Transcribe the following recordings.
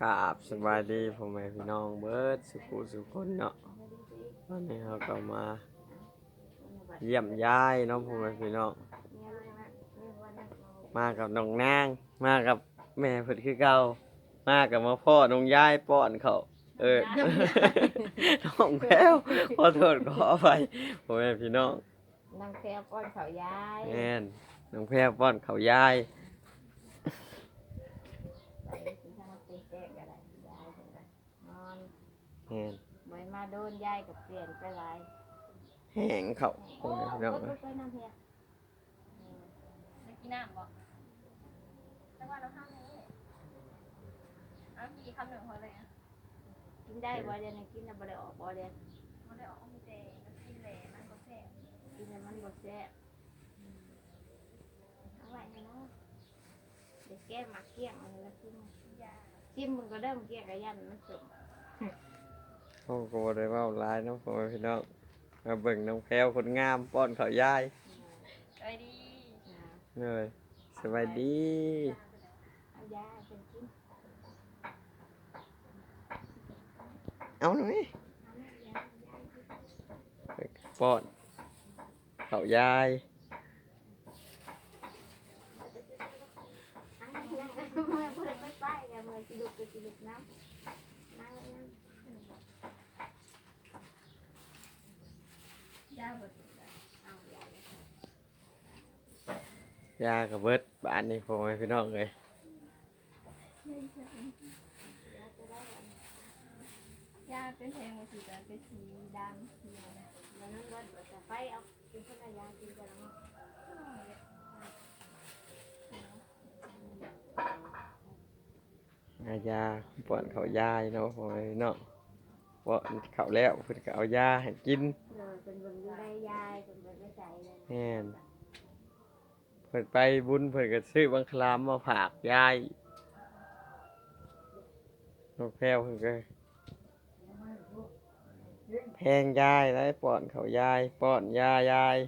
ครับสบายดีพ่อแม่พี่น้องเบิร์ดสุขุสุขคนเนาะวันนี้เราก็มา เยี่ยมยายเนาะพ่อแม่พี่น้องมากับน้องนางมากับแม่เพิ่นคือเก่ามากับมาพ่อน้องยายป้อนเขาเออน้องแพ้วขอโทษขออภัยพ่อแม่พี่น้องนางแพรป้อนเขายายแม่นน้องแพ้วป้อนเขายาย ไปกินข้าวมันเป็นแกงอะไรยายเป็นไรนอน แม่น เหมือนมา โดนยายกับเปลี่ยนไปหลายแห้งเขาพ่อแม่พี่น้องโอ้เอ้ยยไปน้ำเพียไม่กินน้ำบ่แต่ว่าเราห้ามเลยเอากี่คำหนึ่งพอเลยอะกินได้บ่เดียวนี้กินแล้วบ่ได้ออกบ่เดียวมันได้ออกมีแต่กินแหล่มันก็แซ่บกินแล้วมันบ่แซ่บเอาไว้ให้เนาะเดี๋ยวแก้มาเกลี้ยงอะไรแล้วกินยาจิ้มมึงก็เริ่มเกลี้ยงกับยันมันส มโอ้โหได้เว่าหลายเนาะพ่อแม่พี่น้องมาเบิ่งน้องแพรวคนงามป้อนเขายายไปดีเลยสบายดีเอายาเป็นกินเอาหน่อยป้อนเขายายนั่งนั่งนั่งเมื่อพูดไม่ไปกันเมื่อสิลุกก็สิลุกน้ำนั่งนั่ง ยาหมดเอายายยากับเบิดบ้านนี่พ่อแม่พี่น้องเลยยาเป็นแพงมาสีจะเป็นสีดำสีอะไรแล้วนั่งรถจะไปเอากินข้าวยากินกันแล้วอายาป้อนเขายายเนาะพ่อแม่พี่น้อง ป้อนเขาแล้วเพิ่นก็เอายาให้กินเลยเป็นบนได้ยายเป็นบนได้ใจเลยแม่นเพิ่นไปบุญเพิ่นก็ซื้อบังคลามมาฝากยายน้องแพรวเพิ่นก็แพงยายได้ป้อนเขายายป้อนยายาย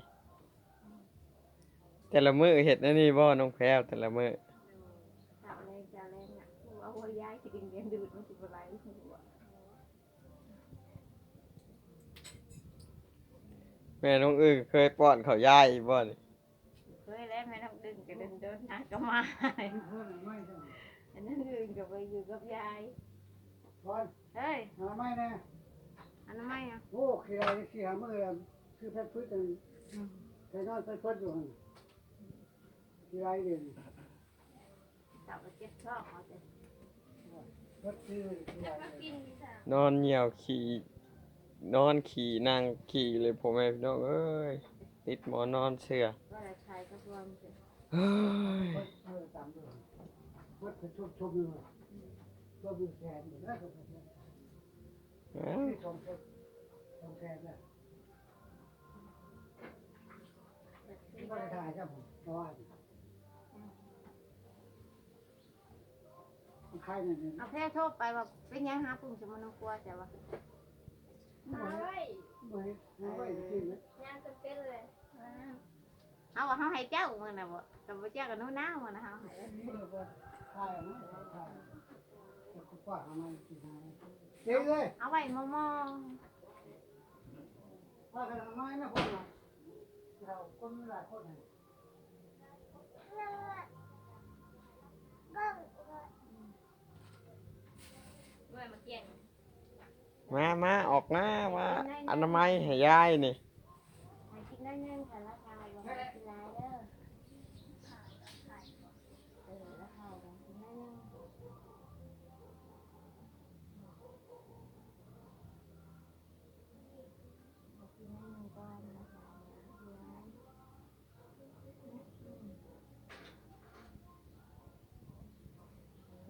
แต่ละมื้อเฮ็ดอันนี่บ่น้องแพรวแต่ละมื้อสาวแรงสาวแรงอะว่าว่ายายจะกินเลี้ยงดูดมันสิบไรไม่รู้อะ แม่น้องอึ้งเคยป้อนเขายายบ่นี่เคยแล้วแม่ต้องดึงก็ดึงโดนนะก็มาอันนั้นดึงก็ไปอยู่กับยายก่อนเฮ้ยหาไม่แน่อันนั้นไม่อะโอ้ขี้ไรขี้หามือแล้วคือเพชรพืชนั่นไปนอนไปเพิ่นอยู่หั่นขี้ไรเด่นสาวก็เจ็บท้องเอาแต่เพิ่นคือขี้ไรมากินค่ะนอนเหี่ยวขี่ นอนขี่นั่งขี่เลยพ่อแม่พี่น้องเอ้ยติดหมอนอนเสือเลยชายก็รวมกันเฮ้ยเพิ่นเอามด้วยเพิ่นเป็นชุบชุบอยู่ชุบอยู่แขนอยู่นะชุบแขนเอ้าที่สองชุบสองแขนน่ะที่บ่ได้ถ่ายครับผมฉันมันนี่เอาแค่โทษไปว่าเป็นยังหาปุ่มสมนุกลัวแต่ว่า มาไว้ไม่ไม่ไม่จริงนะยาจะเป็นเลยเอาว่าเขาให้เจ้ามันนะบ่กับบ่เจ้ากับนู้นน้ามันนะเขาให้เฮ้เลยเอาไว้มอมอว่ากันทำไมนะคนน่ะเราคนหลายคนน่ะด้วยมาเกี่ยง มามาออกมามาอนามัยให้ยายนี่ให้กินได้ยังแต่ละชายบ่ให้กินหลายเด้อเออแล้วเขาก็กินได้ยังบ่กินได้ยังก่อนนะคะกินหลาย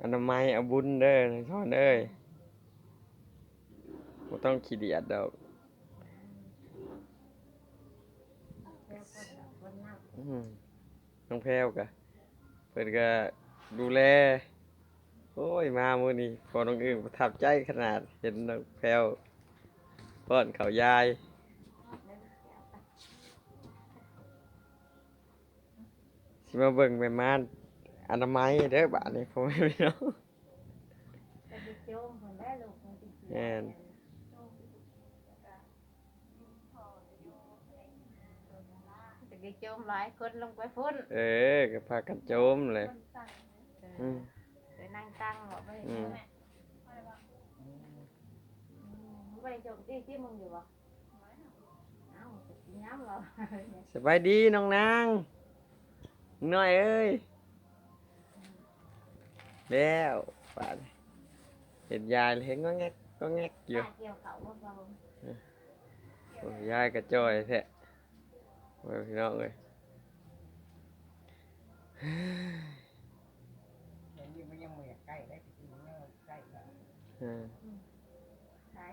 อนามัยเอาบุญเด้อนะท่อนเอ้ย บ่ต้องขี้เดียดดอกแล้วก็แบบคนนั่งอืมน้องแพรวกะเพิ่นก็ดูแล โอ้ย มามื้อนี้พอน้องอึ้งประทับใจขนาด เห็นน้องแพรวป้อนเขาวยาย สิมาเบิ่งแม่ม่านอนามัยเด้อบ้านนี้พ่อแม่พี่น้องแล้วลูกมัน ติดแม่นจะกิจมหลายคนลงไปพุ่นเออก็พากันโจมเลยอืมไปนั่งตั้งบอกไม่อืมไม่ไปจมที่ที่มึงอยู่บ่เอ้าจะกินน้ำเหรอสบายดีน้องนางหน่อยเอ้ยแล้วป่านเห็นยายเห็นก็แงกก็แงกอยู่เกี่ยวเขาบ่เบาโอ้ยยายกระจอยแท้โอ้ย พี่น้องเอ้ยอันนี้มันยังไม่อยากใกล้ได้จริงๆมันยังใกล้แล้วอ่าใช่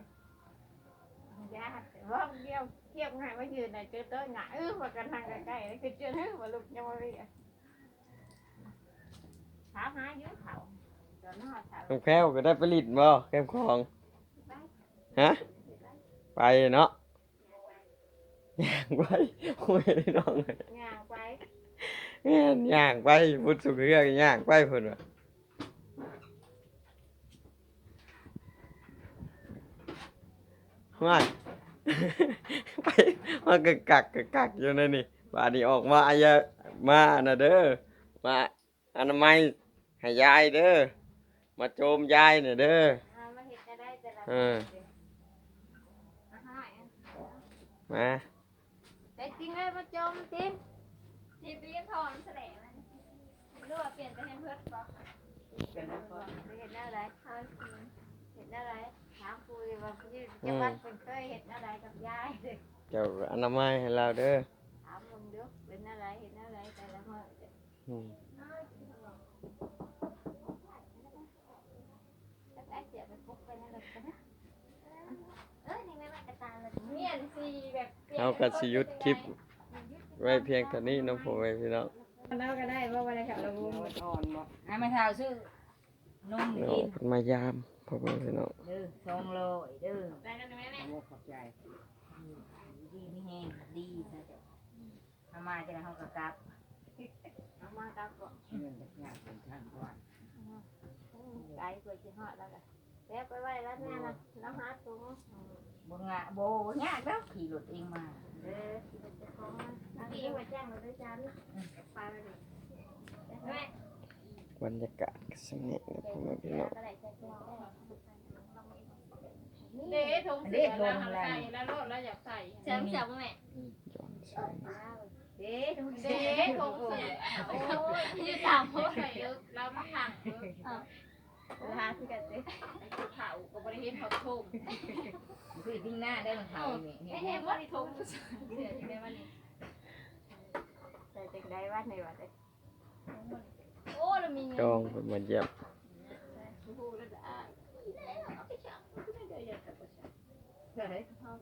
ยาว่าเกี่ยวเกี่ยวง่ายว่ายืนไหนเจอต้นหงายเออมากันทางใกล้ๆแล้วคือเจอเฮ้ยมาลุกยังไม่มีถามหายืดเขาตอนนั้นถามน้องแพรวก็ได้ผลิตบ่แคมคลอง ฮะ ไปเนาะ ย่างไปโอ้ยพี่น้องเอ้ยย่างไปแม่นย่างไปพุทธสุขเรื่องย่างไปเพิ่นว่าว่าไปมากะกักกะกักอยู่นั่นนี่บาดนี้ออกมาอายะมาน่ะเด้อมาอนามัยให้ยายเด้อมาโจมยายน่ะเด้อมาเห็นจะได้แต่ละเออมา แต่จริงเลยมาจมทิมทีเปลี่ยนทองแสลงมันหรือว่าเปลี่ยนไปให้เพื่อนบ่เป็นแล้วก็เห็นอะไรทาสีเห็นอะไรถามคุยว่าพี่จะวัดเป็นเคยเห็นอะไรกับยายเจ้าอนามัยให้เราเด้อถามมึงดูเป็นอะไรเห็นอะไรแต่ละมื้ออืมแล้วไอ้เสียไปคุกไปนั่นแหละกันนะเอ้ยนี่ไม่มากระตาเลยเนี่ยสีแบบปลี่ยน เอากระสิหยุดคลิป ไว้เพียงเท่านี้น้องผมไว้พี่น้องเราก็ได้เพราะว่าอะไรครับเราอ่อนบ่ให้มาเท้าซื้อนุ่มเนาะกินมายามพ่อแม่พี่น้องเด้อสองโลเด้อได้กันไหมแม่โอ้ขอบใจดีไม่แห้งดีนะทำมาจะได้ห้องกระกับเอามากับก็เงินจากงานเป็นทางก่อนไก่กว่าจะหอดแล้วก็ แล้วไปไว้แล้วแน่นะแล้วหาตัวบนงะโบยากแล้วขี่รถเองมาเออจะของมันที่มาแจ้งเราด้วยจ้าไปเลยแม่บรรยากาศก็สนิทนะพ่อแม่พี่น้องก็ได้จะแจ้งได้เด็กทงเสียแล้วใส่แล้วโลดแล้วอยากใส่เชิมจับแม่ย้อนแสงเด้ทุกเด็กทงเสียโอ้ยยืดตามโพสใส่เยอะแล้วมาถัง เออหาที่กันเด้เผาก็บริเวณเขาทงคือทิ้งหน้าได้มันเท้าเนี่ยไอ้เนี่ยเห็นว่าที่ทงเสียที่ได้วันนี้แต่จังได้ว่าในวัดเลยโอ้เรามีจองเป็นมาเยี่ยมผู้แล้วจะอ่านเอาไปช่างไม่ได้อยากจะไปช่างเฮ้ยห้อง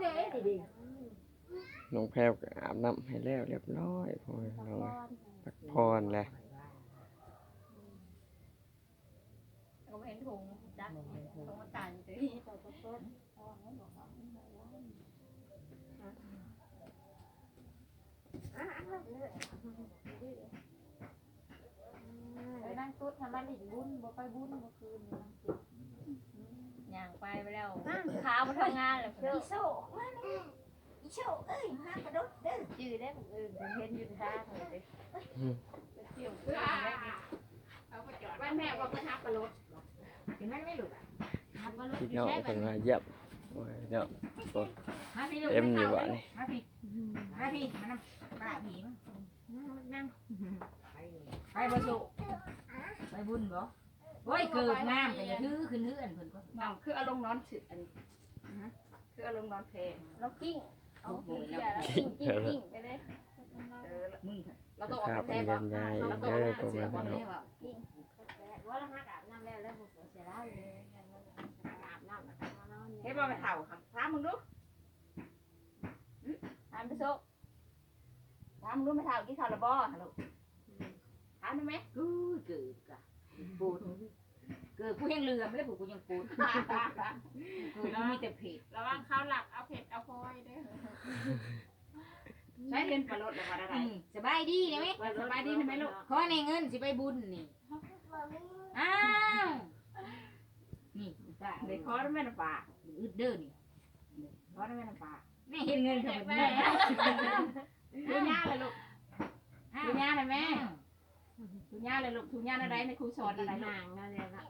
แม่เนี่ยดีน้องแพรวก็อาบน้ำให้แล้วเรียบร้อยพ่อแม่พี่น้องเอ้ย พักผ่อนแหละเราเห็นถุงจ้ะถุงมันต่างอยู่ที่ต่อจากต้นไปนั่งตุ๊ดทำบ้านหลินบุญบ่ไปบุญเมื่อคืนย่างไปไปแล้วขามาทำงานแล้วเชื่อโชคมาเนี่ยอี โชคเอ้ยมากระโดดเด้อจื้อได้ผมเออผมเห็นยู่ทาเลยเที่ยวเพื่อเอาไปจอดบ้าแม่ว่าไปหาปลาลดถึงมันไม่หลุดหาปลาลดพี่น้องเป็นมาเยี่ยมโอ้ยเนาะมาพี่ลูกเต็มอยู่วะนี่มาพี่มาพี่มานำปลาผีมั้งนั่งไปบ่สุไปบุญบ่โอ้ยเกิดน้ำแต่อย่าถือขึ้นเฮือนเพิ่นก็น้องคืออารมณ์นอนสึกอันคืออารมณ์นอนเพลงเรากิ้ง เอาเสียแล้วกิ้งกิ้งกิ้งไปเลยเออมึงเราต้องออกครับแทเป็นนยับ่นยายเราต้องเด้อออกพ่อแม่พี่อนน้องเลยว่าว่าเราหากาบน้ำแล้วแล้วผมเสียแล้วเลยอาบน้ำเฮ้ยบ่ไปเถ่าคำถามมึงดูถามไปโซถามมึงดูไม่เถ่ากี่เถ่าละบ่ฮัลโหลถามได้ไหมกูเกิดกะปูด เกิดกูยังเรือไม่ได้ผูกกูยังปูดเกิดกูมีแต่เผ็ดระวังข้าวหลักเอาเผ็ดเอาพอยเด้อใช้เงินปลาลดแล้วว่าได้อืมสบายดีนะไหมสบายดีใช่ไหมลูกขอในเงินสิไปบุญนี่เขาอ้าวนี่ตาเด็กคอได้แม่นป่าอึดเด้อนี่คอได้แม่นป่าแม่เห็นเงินเขาเป็นแม่ทุญ่าเลยลูกทุญ่าเลยแม่ทุญ่าเลยลูกทุญ่าอะไรในครูสอนอะไรลูกห่างนั่นแหละ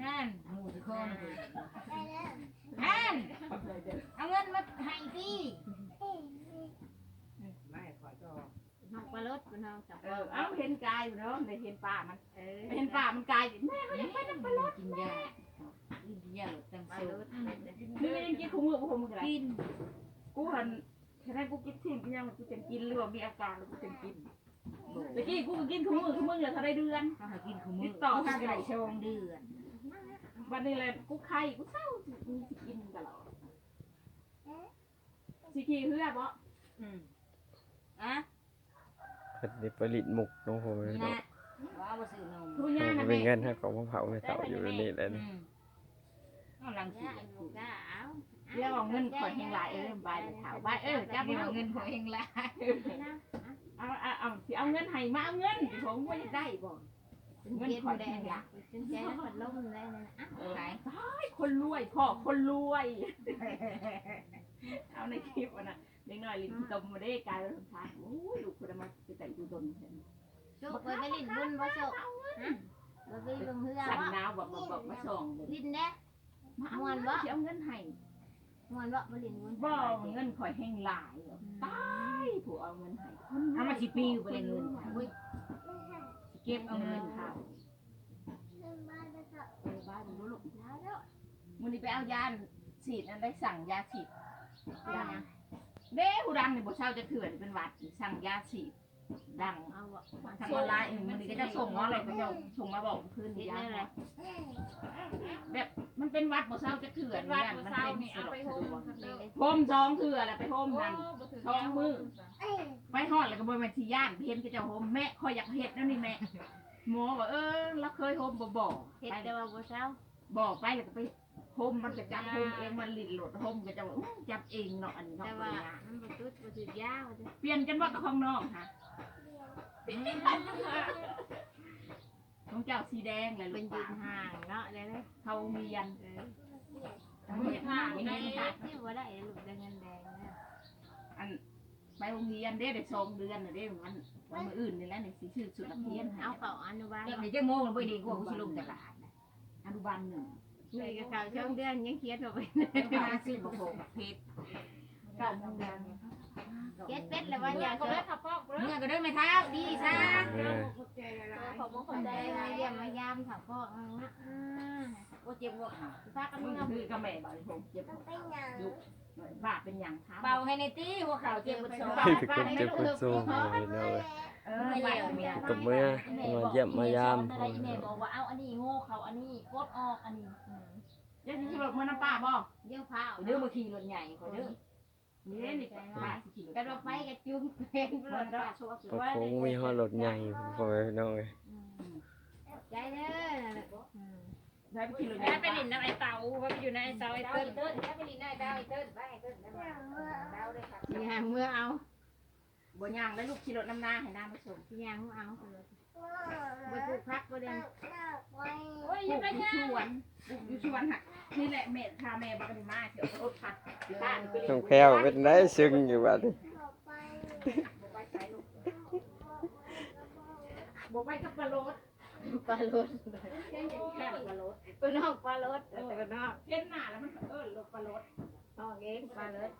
นั่นหมูที่คอนะเพิ่นนั่นเอาเงินมาให้สิไม่ขอจอห้องปลารถเป็นห้องจับเออเอาเห็นกายอยู่เนาะได้เห็นป่ามันเออเห็นป่ามันกายแม่กินยากินยาหลดตั้งปลาโซ่รถนี่ยังกินคุ้มมือคุ้มมืออะไรกินกูหันแค่นั้นกูกินทิ้งกูยังกูจะกินหรือว่ามีอาการหรือกูจะกินตะกี้กูก็กินคุ้มมือคุ้มมือเลยถ้าได้เดือนเขาหากินขมือติดต่อทางไหนชงเดือน วันนี้เลยกูไข่กูเศร้ามีสิกินตลอดสิกี้เฮือบ่อืมอะเพิ่นได้ผลิตมุกน้องผมนี่เนาะนะว่าเอาไปซื้อนมทุญ่านะเป็นแม่เงินให้ของมะพร้าวไม่เต่าอยู่ในนี่เลยอืนะมเอาหลังสีย่าอยู่ก้าเอาเรียกว่าเงินข่อยแห่งหลายเออบายถามบายเออจับเดี๋ยวเอาเงินหัวเองละเอาเอาเอาสิเอาเงินให้มาเอาเงินผมว่าจะได้บ่ เงินคนแดงละเป็นใจแล้วมันล่มได้นะอะเออไหนไอ้คนรวยพ่อคนรวย เอาในคลิปอะนะเด็กน้อยลิ้นตมมาได้กลายเป็นคนทานโอ้ยลูกคนมาจะแต่งดูดนสุกไปไปลิ้นบุญบ่สุกฮะบ่ไปลงเรือสั่นบ่ดาวบอกบอกบอกมาส่งเลยลิ้นแน่มาเอาเงินบ่เอาเงินให้มวนบ่ไปลิ้นบุญบ่เงินข่อยแห้งหลายเหรอตายผู้เอาเงินให้คนทำมาสิปีอยู่ไปเลยเงิน เว้ยเก็บเอาเงินเขาเออบ้านดูลูกแล้วเด้อมันนี่ไปเอายาฉีดอันได้สั่งยาฉีดยาเด้หูดังนี่บ่เช่าจะเถื่อนเป็นหวัดสั่งยาฉีด ดังเอาบ่ทางออนไลน์เองมันนี่ก็จะส่งเนาะอะไรก็จะส่งมาบอกเพื่อนเฮ็ดยาได้ไรแบบมันเป็นหวัดบ่เช่าจะเถื่อนเนี่ยมันเป็นสะดวกสะดวกเลยพมซองเถื่ออะไรไปพมนั่นซองมือไปฮอดแล้วก็บ่แม่นสิย่านเห็นก็จะโฮมแม่คอยอยากเฮ็ดนั่นนี่แม่หมอว่าเออเราเคยโฮมบ่บอกเฮ็ดไปแต่ว่าบ่เช้าบอกไปแล้วก็ไปโฮมมันจะจับโฮมเองมันลิ้นหลดโฮมก็จะว่าอื้อจับเองเนาะอันนี้เนาะแต่บ่ว่าได้ยากมันบ่จุดบ่จุดยาวจ้ะเปลี่ยนกันว่ากับของน้องค่ะ ของเจ้าสีแดงเลยลูเป็นกยืป่านห่างเนาะได้เลยเขาเมียนเออเขาเมียนห่างไม่ได้เห็นค่ะที่บ่ได้ลูกได้เงินแดงนะอันไปโรงเรียนเด้ได้สองเดือนน่ะเด้มันวันมื้ออื่นนี่แหละนี่สิชื่อสุดนักเรียนเอาเอาเข้าอนุบาลเด็กจะโง่ไปดีกว่ากูสิลงตลาดอนุบาลหนึ่งเลยก็เข้าช่องเดือนยังเขียนบ่ไปมาซื้อประโคเพชรเก้าโมงเดือนเก็ดเป็ดแล้วว่าอยากจะเนี่ยเมื่อก็ได้ไหมเท้าดีซะเออขอบคุณใจมาเยี่ยมมายามค่ะพ่อนะว่าเจ็บหัว่าพากันมึมึงงเอาคือกับแม่บ่ผมเจ็บลูกบาดเป็นอย่างเบาให้ในตี้หัวเข่าเจ็บบนสองคือคนเจ็บคนโซ่เลยเนะเว้ยกับเมื่อมาเยี่ยมมายามอะไรแม่บอกว่าเอาอันนี้โง่เขาอันนี้กดออกอันนี้เดี๋ยวสิขี่รถมาน้ำป้าบ่เยี่ยมพาเดื้อมาขี่รถใหญ่กว่าเด้อ นี่นี่ป้าสิขี่กระโดดไปกระจุ่มเป็นรถกระชัวก็คงมีฮอดรถใหญ่พ่อแม่พี่น้องเอ้ยใจเด้อได้ไปขี่รถแม่ไปลินน้ำไอเต่าว่าไปอยู่ในไอเต่าไอเติ้ลเติ้ลไปลีน่าดาไอเติ้ลไปไอ้เติ้ลดาเลยค่ะยางเมื่อเอาบ่ย่างแล้วลูกขี่รถน้ำนาให้น้ำมาส่งยางเอาไปปลูกพักก็ได้ปลูกอยู่สวนปลูกอยู่สวนหักนี่แหละแม่พาแม่บักกันมาเดี๋ยว รถพัดบ้านไปเลยน้องแพรวเป็นได้ซึ้งอยู่บัดนี้บอกไปกับปลาโรดปลารถแค่อย่างแค่ปลาโรดปนอกปลารถแต่ก็นอกเห็นหน้าแล้วมันเออรถปลาโรดนอกเองปลารถ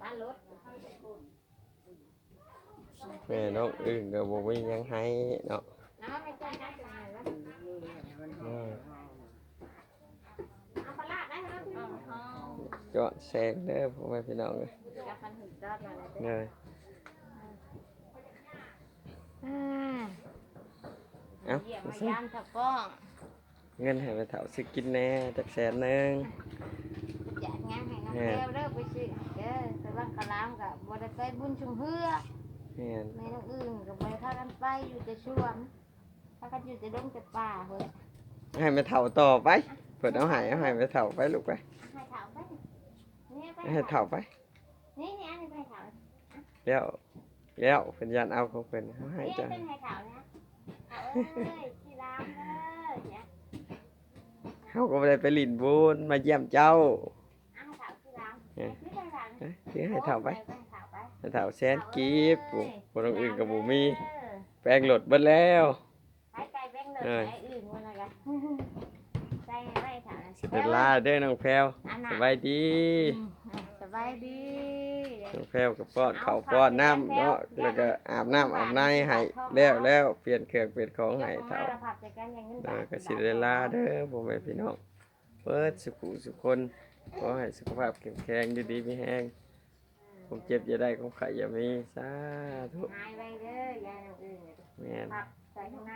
บ้านรถแม่น้องอึ้งก็บ่มีหยังให้เนาะน้ำไม่ต้องใช้จ่ายแล้ว เออ เอาปลาได้แล้วพี่ เจาะแซงเด้อพ่อแม่พี่น้องเอ้ยจะพันถึงตอดมาแล้วเด้อเอ้าเยี่ยมมายามทับป้องเงินให้ไปเฒ่าซื้อกินแหน่จักแสนหนึงจัดงานให้น้องแก้วเด้อไปซื้อเด้อไปบ้านกะลามกับบ่ได้ไปบุญชุมเฮือแม่นในน้องอื่นก็บ่ได้พากันไปอยู่แต่สวนพากันอยู่แต่ดงแต่ป่าเฮ้ยให้ไปเฒ่าต่อไปเพิ่นเอาให้เอาให้ไปเฒ่าไปลูกไป ให้เถาไปนี่ไปให้เฒ่าไปนี่นี่อันนี้ไปเถาแล้วแล้วเพิ่นยันเอาของเพิ่นเอาให้เอ้ยจ้ะเป็นไข่ขาวนะขาวเอ้ยที่ร้านเอ้ยเนี่ยเฮาก็บ่ได้ไปลิ้นบุญมาเยี่ยมเจ้าอ้าวขาวที่ร้านเอ้ยที่ร้านเอ้ยถือให้เฒ่าไปให้ขาวไปให้เฒ่าแสนกีบโอ้บ่ต้องอื่นก็บ่มีเออแปลงรถเบิดแล้วไปไกลแบงค์เลยเอ้ยไปอื่นวันละกันใจไม่ขาวนะเวลาเด้อน้องแพรวอันสน่ะบายดีส บายดีน้องแพรวก็ป้อนข้าวป้อนน้ำเนาะแล้วก็อาบน้ำอาบในให้แล้วแล้วเปลี่ยนเครื่องเปลี่ยนของให้เฒ่าเราผัดจากกันอย่างนั้นเด้อก็สิได้ลาเด้อพ่อแม่พี่น้องเปิดสุขุสุขคนขอให้สุขภาพแข็งแรงดีดีๆมีแห้งผมเจ็บอย่าได้ผมไข้อย่ามีสาธุหายไปเด้อยายอื่นแม่น ผักใส่ข้างใน